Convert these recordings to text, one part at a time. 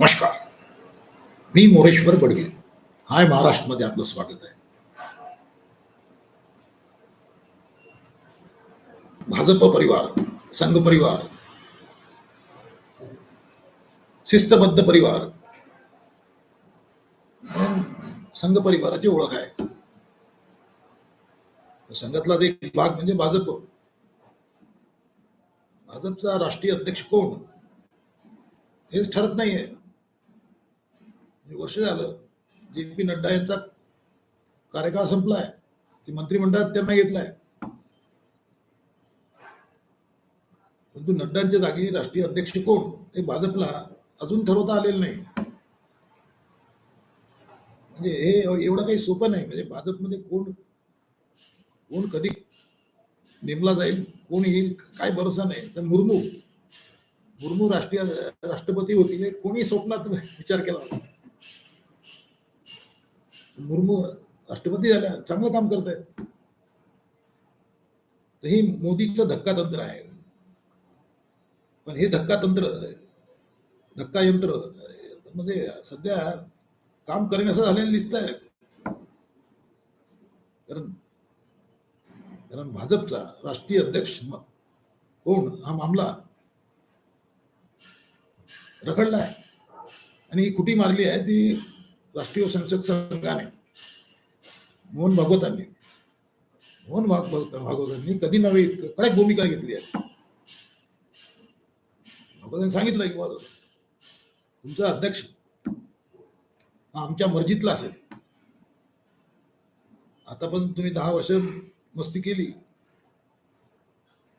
नमस्कार. मी मोरेश्वर बडगे. हाय महाराष्ट्रमध्ये आपलं स्वागत आहे. भाजप परिवार संघ परिवार शिस्तबद्ध परिवार म्हणून संघ परिवाराची ओळख आहे. संघातलाच एक भाग म्हणजे भाजप. भाजपचा राष्ट्रीय अध्यक्ष कोण? हेच ठरत नाहीये. वर्ष झालं जे पी नड्डा यांचा कार्यकाळ संपलाय ते मंत्रिमंडळात त्यांना घेतलाय. परंतु नड्डांच्या जागी राष्ट्रीय अध्यक्ष कोण हे भाजपला अजून ठरवता आलेलं नाही. म्हणजे हे एवढं काही सोपं नाही. म्हणजे भाजपमध्ये कोण कोण कधी नेमला जाईल कोण येईल काय भरोसा नाही. तर मुर्मू मुर्मू राष्ट्रीय राष्ट्रपती होतील म्हणजे कोणी स्वप्नात विचार केला होता. मुर्मू राष्ट्रपती झाल्या चांगलं काम करत आहेत तर हे मोदीचं धक्का तंत्र आहे. पण हे धक्का तंत्र धक्का यंत्रमध्ये म्हणजे सध्या काम करेन असं झालेलं दिसतंय. कारण कारण भाजपचा राष्ट्रीय अध्यक्ष कोण? हा मामला रखडलाय आणि ही खुटी मारली आहे ती राष्ट्रीय संसद संघाने मोहन भागवतांनी. मोहन भागवत भागवतांनी कधी नव्हे इतकं कडक भूमिका घेतली आहे. भागवतांनी सांगितलं की बाबा तुमचा अध्यक्ष हा आमच्या मर्जीतला असेल. आता पण तुम्ही दहा वर्ष मस्ती केली.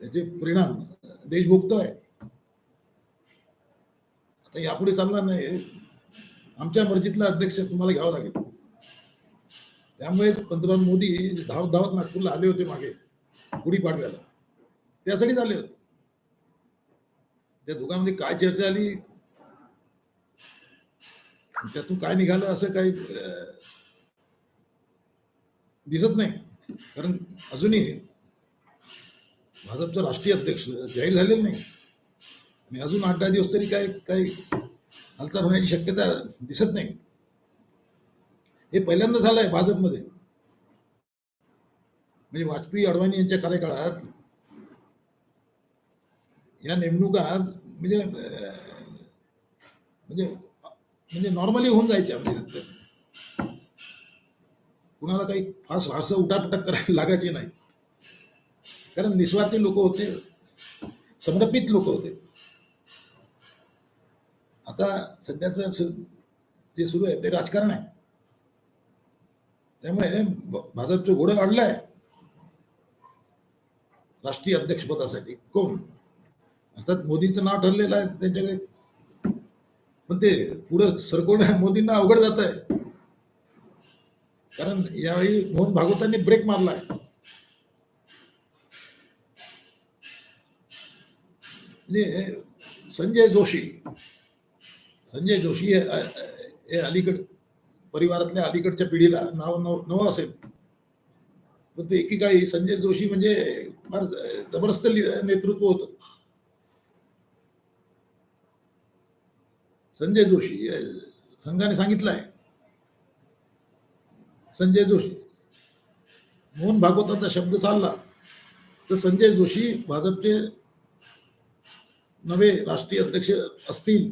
त्याचे परिणाम देश भोगतोय तर यापुढे चालणार नाही. आमच्या मर्जीतला अध्यक्ष तुम्हाला घ्यावा लागेल. त्यामुळे पंतप्रधान मोदी धावत धावत नागपूरला आले होते मागे गुढीपाडव्याला त्यासाठीच आले होते. त्या दोघांमध्ये काय चर्चा आली? त्यातून काय निघालं असं काही दिसत नाही. कारण अजूनही भाजपचा राष्ट्रीय अध्यक्ष जाहीर झालेला नाही. मी अजून आठ दहा दिवस तरी काय काही हालचाल होण्याची शक्यता दिसत नाही. हे पहिल्यांदा झालंय भाजपमध्ये. म्हणजे वाजपेयी अडवाणी यांच्या कार्यकाळात या नेमणुका म्हणजे म्हणजे म्हणजे नॉर्मली होऊन जायच्या. म्हणजे कुणाला काही फास फारसं उठापटक करायला लागायची नाही. कारण निस्वार्थी लोक होते समर्पित लोक होते. आता सध्याचं सु- जे सुरू आहे ते राजकारण आहे. त्यामुळे भाजपचं घोडं वाढलंय. राष्ट्रीय अध्यक्षपदासाठी कोण? अर्थात मोदीचं नाव ठरलेलं आहे त्यांच्याकडे. पण ते पुढं सरकवणं मोदींना अवघड जात आहे. कारण यावेळी मोहन भागवतांनी ब्रेक मारलाय. संजय जोशी संजय जोशी हे हे अलीकड परिवारातल्या अलीकडच्या पिढीला नाव नव नवं असेल. पण ते एकेकाळी संजय जोशी म्हणजे फार जबरदस्त नेतृत्व होतं. संजय जोशी संघाने सांगितलं आहे संजय जोशी मोहन भागवतांचा शब्द चालला तर संजय जोशी भाजपचे नवे राष्ट्रीय अध्यक्ष असतील.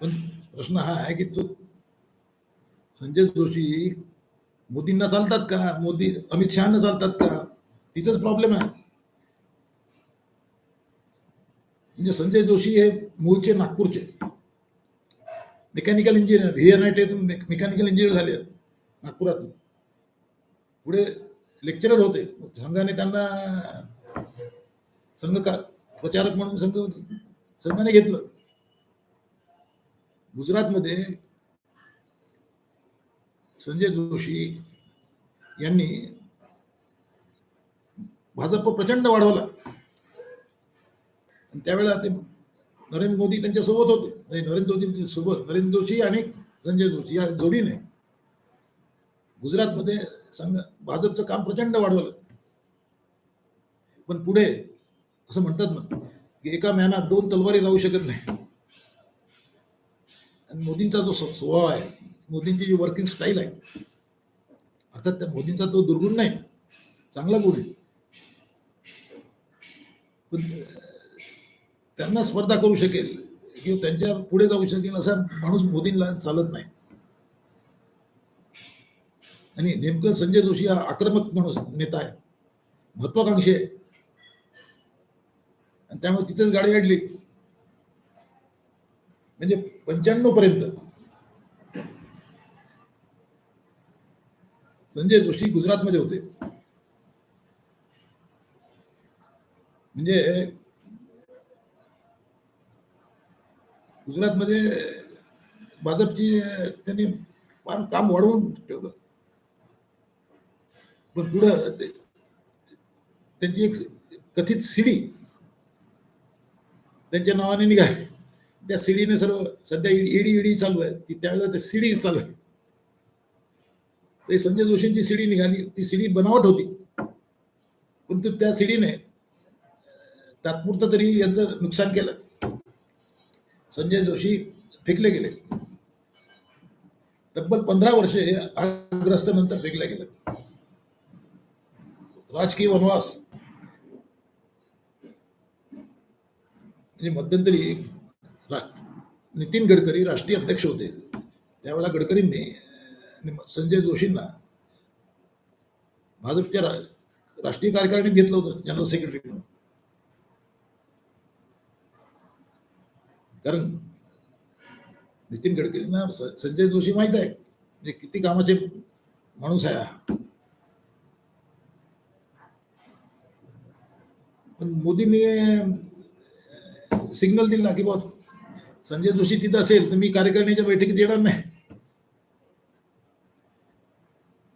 पण प्रश्न हा आहे की तो संजय जोशी मोदींना चालतात का? मोदी अमित शहाना चालतात का? तिचाच प्रॉब्लेम आहे. म्हणजे संजय जोशी हे मूळचे नागपूरचे. Mechanical engineer V N I mechanical engineer झाले आहेत नागपुरातून. पुढे लेक्चरर होते. संघाने त्यांना संघ का प्रचारक म्हणून संघ संघाने घेतलं. गुजरातमध्ये संजय जोशी यांनी भाजप प्रचंड वाढवला. त्यावेळेला ते नरेंद्र मोदी त्यांच्यासोबत होते. नाही नरेंद्र मोदी सोबत नरेंद्र जोशी आणि संजय जोशी या जोडीने गुजरातमध्ये संघ भाजपचं काम प्रचंड वाढवलं. पण पुढे असं म्हणतात ना की एका मॅनात दोन तलवारी राहू शकत नाही. आणि मोदींचा जो स्वभाव आहे मोदींची जी वर्किंग स्टाईल आहे अर्थात त्या मोदींचा तो दुर्गुण नाही चांगला गुण आहे. पण त्यांना स्पर्धा करू शकेल किंवा त्यांच्या पुढे जाऊ शकेल असा माणूस मोदींना चालत नाही. आणि नेमकं संजय जोशी हा आक्रमक माणूस नेता आहे महत्वाकांक्षी आहे. आणि त्यामुळे तिथेच गाडी अडली. म्हणजे पंच्याण्णव पर्यंत. संजय जोशी गुजरातमध्ये होते. म्हणजे गुजरातमध्ये भाजपची त्यांनी फार काम वाढवून ठेवलं. पण पुढं त्यांची एक कथित सिडी त्यांच्या नावाने निघाली. त्या सीडीने सर्व सध्या ईडी ईडी चालू आहे. ती त्यावेळेला ते सीडी चालू आहे. ते संजय जोशींची सीडी निघाली. ती सीडी बनावट होती. परंतु त्या सीडीने तात्पुरतं तरी यांचं नुकसान केलं. संजय जोशी फेकले गेले. तब्बल पंधरा वर्षे आग्रस्त नंतर फेकले गेलं. राजकीय वनवास. म्हणजे मध्यंतरी नितीन गडकरी राष्ट्रीय अध्यक्ष होते. त्यावेळेला गडकरींनी संजय जोशींना भाजपच्या राष्ट्रीय कार्यकारिणीत घेतलं होतं जनरल सेक्रेटरी म्हणून. कारण नितीन गडकरींना संजय जोशी माहीत आहे म्हणजे किती कामाचे माणूस आहे हा. पण मोदींनी सिग्नल दिला की बा संजय जोशी तिथं असेल तर मी कार्यकारिणीच्या बैठकीत येणार नाही.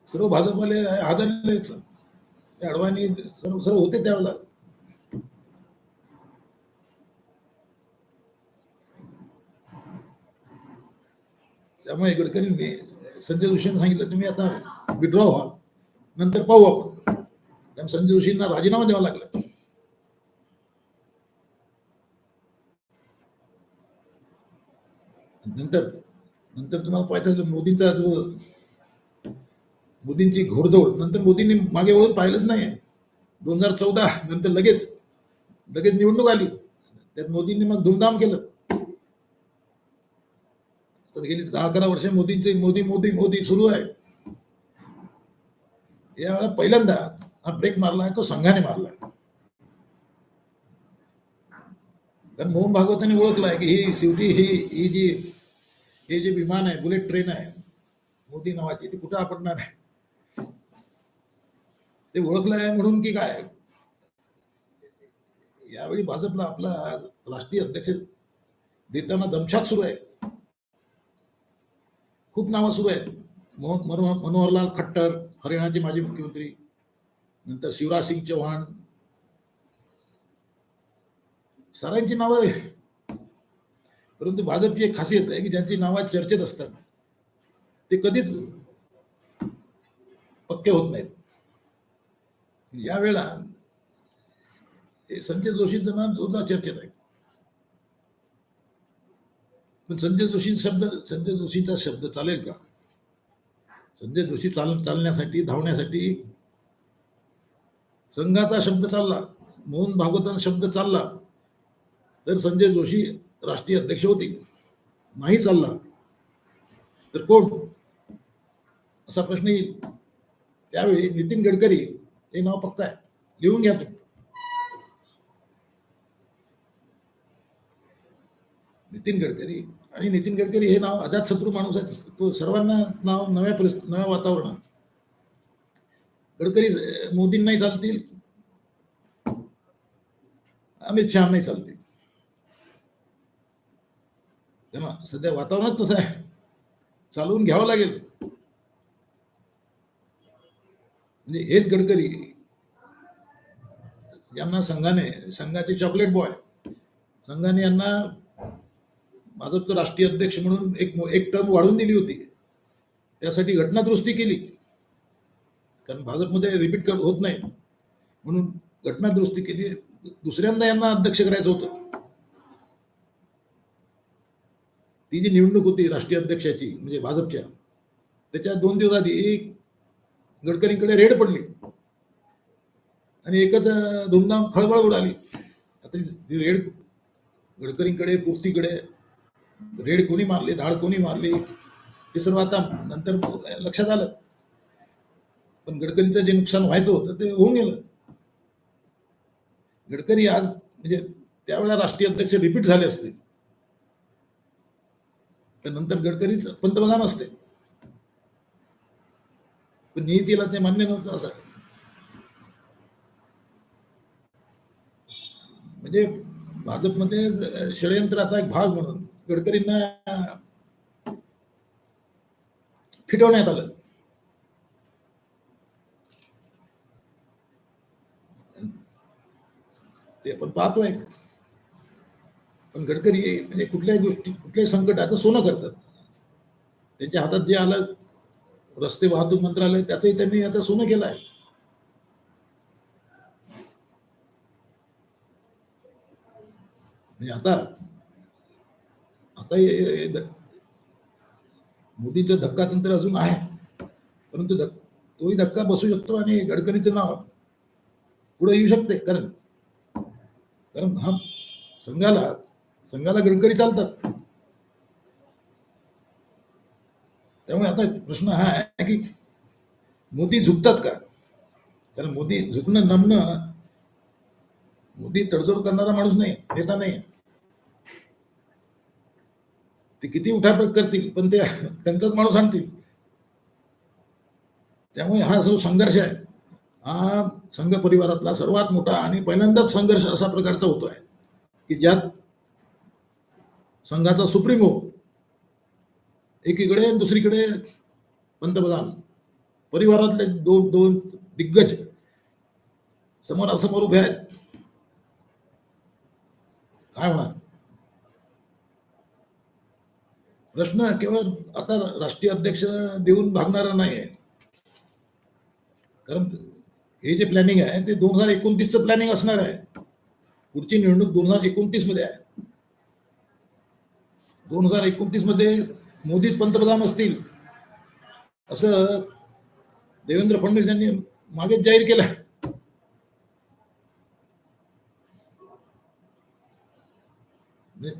सर्व भाजपवाले आदरले अडवाणी सर्व सर्व होते त्यावेळेला. त्यामुळे गडकरींनी संजय जोशींना सांगितलं तुम्ही आता विड्रॉ व्हा. नंतर पाहू आपण. कारण संजय जोशींना राजीनामा द्यावा लागला. नंतर नंतर तुम्हाला पाहायचं असेल मोदींचा जो मोदींची घोडदौड नंतर मोदींनी मागे वळून पाहिलंच नाही दोन हजार चौदा नंतर लगेच लगेच निवडणूक आली. त्यात मोदींनी मग धुमधाम केलं. तर गेली दहा अकरा वर्ष मोदींचे मोदी मोदी मोदी सुरू आहे. यावेळेला पहिल्यांदा हा ब्रेक मारला आहे तो संघाने मारला. कारण मोहन भागवतांनी ओळखलं आहे की ही शेवटी ही ही जी हे जे विमान आहे बुलेट ट्रेन आहे मोदी नावाची ती कुठं आपटणार आहे? ते ओळखलं आहे म्हणून की काय? यावेळी भाजपला आपला राष्ट्रीय अध्यक्ष देताना दमछाक सुरू आहे. खूप नावं सुरू आहेत. मनोहरलाल खट्टर हरियाणाचे माजी मुख्यमंत्री नंतर शिवराज सिंग चौहान. सारांची नावं आहे परंतु भाजपची एक खासियत आहे की ज्यांची नावं चर्चेत असतात ते कधीच पक्के होत नाहीत. यावेळेला संजय जोशींचं नाव सुद्धा चर्चेत आहे. पण संजय जोशी शब्द संजय जोशींचा शब्द चालेल का? संजय जोशी चाल चालण्यासाठी धावण्यासाठी संघाचा शब्द चालला मोहन भागवतांचा शब्द चालला तर संजय जोशी राष्ट्रीय अध्यक्ष होतील नाही चालला, तर कोण? असा प्रश्न येईल. त्यावेळी नितीन गडकरी हे नाव पक्का आहे. लिहून घ्या तुम्ही. नितीन गडकरी आणि नितीन गडकरी हे नाव अजातशत्रू माणूस आहे तो सर्वांना नाव नव्या परिस, नव्या वातावरणात. गडकरी, मोदींनाही चालतील. अमित शहा नाही चालतील. तेव्हा सध्या वातावरणात तसं आहे. चालवून घ्यावं लागेल. म्हणजे हेच गडकरी. यांना संघाने संघाचे चॉकलेट बॉय संघाने यांना भाजपचं राष्ट्रीय अध्यक्ष म्हणून एक एक टर्म वाढवून दिली होती. त्यासाठी घटना दुरुस्ती केली. कारण भाजपमध्ये रिपीट कर होत नाही. म्हणून घटना दुरुस्ती केली. दुसऱ्यांदा यांना अध्यक्ष करायचं होतं. ती जी निवडणूक होती राष्ट्रीय अध्यक्षाची म्हणजे भाजपच्या त्याच्या दोन दिवस आधी गडकरींकडे रेड पडली. आणि एकच धुमधाम खळबळ उडाली. आता ती रेड गडकरींकडे पूर्तीकडे रेड कोणी मारली धाड कोणी मारली हे सर्व आता नंतर लक्षात आलं. पण गडकरींचं जे नुकसान व्हायचं होतं ते होऊन गेलं. गडकरी आज म्हणजे त्यावेळेला राष्ट्रीय अध्यक्ष रिपीट झाले असते. तर नंतर गडकरीच पंतप्रधान असते. पण नियतीला ते मान्य नव्हतं असं. म्हणजे भाजपमध्ये षडयंत्राचा एक भाग म्हणून गडकरींना फिटवण्यात आलं. ते आपण पाहतोय. पण गडकरी म्हणजे कुठल्याही गोष्टी कुठल्याही संकटाचं सोनं करतात. त्यांच्या हातात जे आलं रस्ते वाहतूक मंत्रालय त्याचंही त्यांनी आता सोनं केलं आहे. म्हणजे आता आता मोदीचं धक्का तंत्र अजून आहे. परंतु धक तोही धक्का बसू शकतो आणि गडकरीचं नाव पुढे येऊ शकते. कारण कारण हा संघाला संघाला गडकरी चालतात. त्यामुळे आता प्रश्न हा आहे की मोदी झुकतात का? कारण मोदी झुकणं नमणं मोदी तडजोड करणारा माणूस नाही नेता नाही. ते किती उठापट करतील पण ते त्यांचाच माणूस आणतील. त्यामुळे हा जो संघर्ष आहे हा संघ परिवारातला सर्वात मोठा आणि पहिल्यांदाच संघर्ष असा प्रकारचा होतो आहे की ज्यात संघाचा सुप्रीमो. एकीकडे दुसरीकडे पंतप्रधान. परिवारातले दोन दोन दिग्गज समोरासमोर उभे आहेत. काय होणार? प्रश्न केवळ आता राष्ट्रीय अध्यक्ष देऊन भागणारा नाही आहे. कारण हे जे प्लॅनिंग आहे ते दोन हजार एकोणतीसचं प्लॅनिंग असणार आहे. पुढची निवडणूक दोन हजार एकोणतीसमध्ये आहे. दोन हजार एकोणतीसमध्ये मोदीच पंतप्रधान असतील असं देवेंद्र फडणवीस यांनी मागेच जाहीर केलं. म्हणजे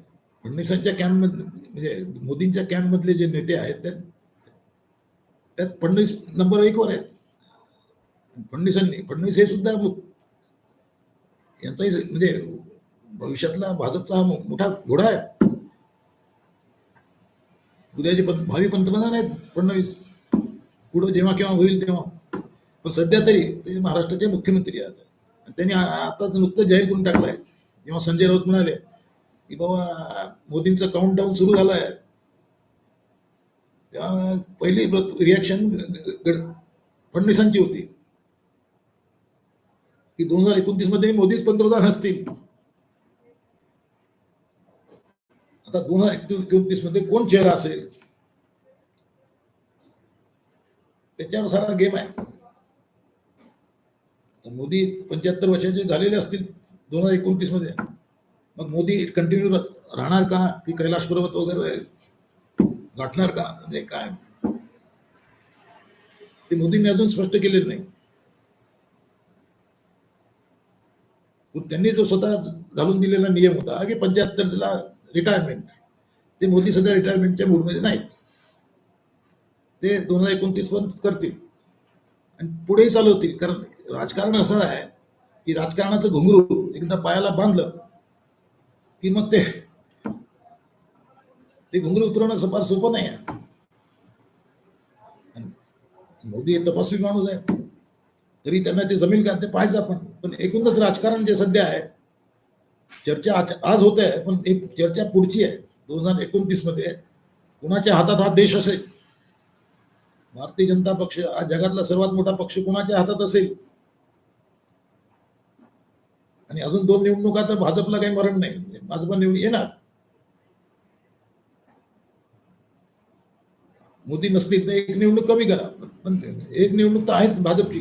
फडणवीसांच्या कॅम्प म्हणजे मोदींच्या कॅम्प मधले जे नेते आहेत त्यात त्यात फडणवीस नंबर एक वर आहेत. फडणवीसांनी फडणवीस हे सुद्धा यांचाही म्हणजे भविष्यातला भाजपचा हा मोठा घोडा आहे. उद्याचे पण भावी पंतप्रधान आहेत फडणवीस. पुढं जेव्हा केव्हा होईल तेव्हा. पण सध्या तरी ते महाराष्ट्राचे मुख्यमंत्री आहेत. आणि त्यांनी आताच नुकतं जाहीर करून टाकलंय. जेव्हा संजय राऊत म्हणाले की बाबा मोदींचं काउंटडाऊन सुरू झालं आहे तेव्हा पहिली रिॲक्शन फडणवीसांची होती. की दोन हजार एकोणतीसमध्ये मोदीच पंतप्रधान असतील. आता दोन हजार एकोणतीसमध्ये कोण चेहरा असेल? त्याच्यानुसार हा गेम आहे. मोदी पंच्याहत्तर वर्षाचे झालेले असतील दोन हजार एकोणतीसमध्ये मग मोदी कंटिन्यू राहणार का? की कैलाश पर्वत वगैरे गाठणार का? म्हणजे काय? ते मोदींनी अजून स्पष्ट केलेलं नाही. पण त्यांनी जो स्वतः घालून दिलेला नियम होता की पंच्याहत्तरला रिटायरमेंट ते मोदी सध्या रिटायरमेंटच्या मूडमध्ये नाहीत. ते दोन हजार एकोणतीस पर्यंत करतील. आणि पुढेही चालवतील कारण राजकारण असं आहे की राजकारणाचं घुंगरू एकदा पायाला बांधलं की मग ते ते घुंगरू उतरवणं फार सोपं नाही आहे. मोदी हे तपासवी माणूस आहे. तरी त्यांना ते जमेल का ते पाहायचं आपण. पण एकूणच राजकारण जे सध्या आहे चर्चा आज- आज होत आहे पण एक चर्चा पुढची आहे. दोन हजार एकोणतीसमध्ये कुणाच्या हातात हा देश असेल? भारतीय जनता पक्ष हा जगातला सर्वात मोठा पक्ष कुणाच्या हातात असेल? आणि अजून दोन निवडणुका तर भाजपला काही मरण नाही. भाजप निवडून येणार. मोदी नसतील तर एक निवडणूक कमी करा. पण एक निवडणूक तर आहेच भाजपची.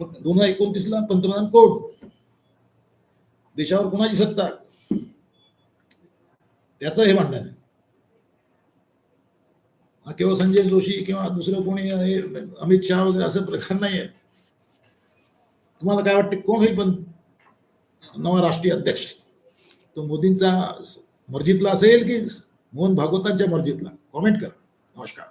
मग दोन हजार एकोणतीसला पंतप्रधान कोण? देशावर कोणाची सत्ता त्याचं हे भांडण आहे. हा केवळ संजय जोशी किंवा दुसरं कोणी अमित शहा वगैरे असं प्रकार नाही आहे तुम्हाला काय वाटते कोण होईल पण नवा राष्ट्रीय अध्यक्ष? तो मोदींचा मर्जीतला असेल की मोहन भागवतांच्या मर्जीतला? कॉमेंट करा. नमस्कार.